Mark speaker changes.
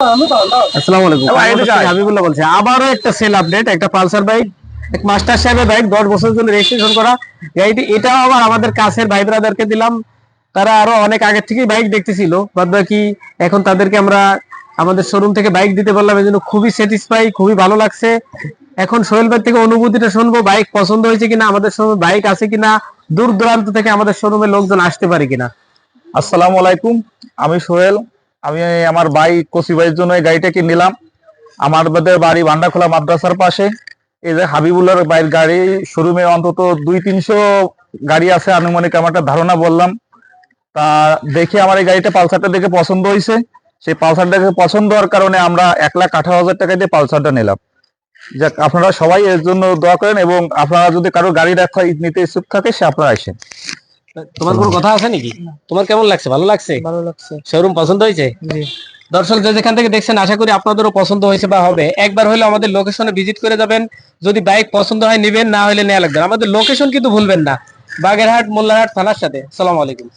Speaker 1: আসসালামু আলাইকুম।
Speaker 2: ভাই,
Speaker 1: আমি
Speaker 2: এদিকে আয়।
Speaker 1: হাবিবুল্লাহ বলছি। আবারও একটা সেল আপডেট একটা পালসার বাইক এক মাস্টার সাহেবের বাইক দশ বছরের জন্য রেজিস্ট্রেশন করা। গাড়িটি এটাও আবার আমাদের কাছের ভাই ব্রাদারকে দিলাম। তারা আরও অনেক আগের থেকেই বাইক দেখতেছিল। বাদ বাকি এখন তাদেরকে আমরা আমাদের শোরুম থেকে বাইক দিতে পারলাম। এই জন্য খুবই স্যাটিসফাই খুবই ভালো লাগছে। এখন সোহেল ভাই থেকে অনুভূতিটা শুনব বাইক পছন্দ হয়েছে কিনা আমাদের শোরুমে বাইক আছে কিনা দূর দূরান্ত থেকে আমাদের শোরুমে লোকজন আসতে পারে কিনা।
Speaker 2: আসসালামু আলাইকুম আমি সোহেল। আমি আমার ভাই কসি ভাইয়ের জন্য এই গাড়িটাকে নিলাম। আমাদের বাড়ি ভান্ডাখোলা মাদ্রাসার পাশে। এই যে হাবিবুল্লাহর বাইরের গাড়ি শোরুমে অন্তত দুই তিনশো গাড়ি আছে আনুমানিক আমার একটা ধারণা বললাম। তা দেখে আমার এই গাড়িটা পালসারটা দেখে পছন্দ হয়েছে। সেই পালসারটা দেখে পছন্দ হওয়ার কারণে আমরা এক লাখ আঠারো হাজার টাকা দিয়ে পালসারটা নিলাম। যাক, আপনারা সবাই এর জন্য দোয়া করেন এবং আপনারা যদি কারও গাড়ি রাখা নিতে ইচ্ছুক থাকে, সে আপনারা আসেন।
Speaker 1: তোমার কোনো কথা আছে নাকি? তোমার কেমন লাগছে? ভালো লাগছে?
Speaker 3: ভালো লাগছে।
Speaker 1: শোরুম পছন্দ হয়েছে?
Speaker 3: জি।
Speaker 1: দর্শক যে যেখান থেকে দেখছেন আশা করি আপনাদেরও পছন্দ হয়েছে বা হবে। একবার হলে আমাদের লোকেশনে ভিজিট করে যাবেন। যদি বাইক পছন্দ হয় নেবেন না হলে নেওয়া লাগবে আমাদের লোকেশন কিন্তু ভুলবেন না। বাগেরহাট মোল্লাহাট থানার সাথে। সালাম আলাইকুম।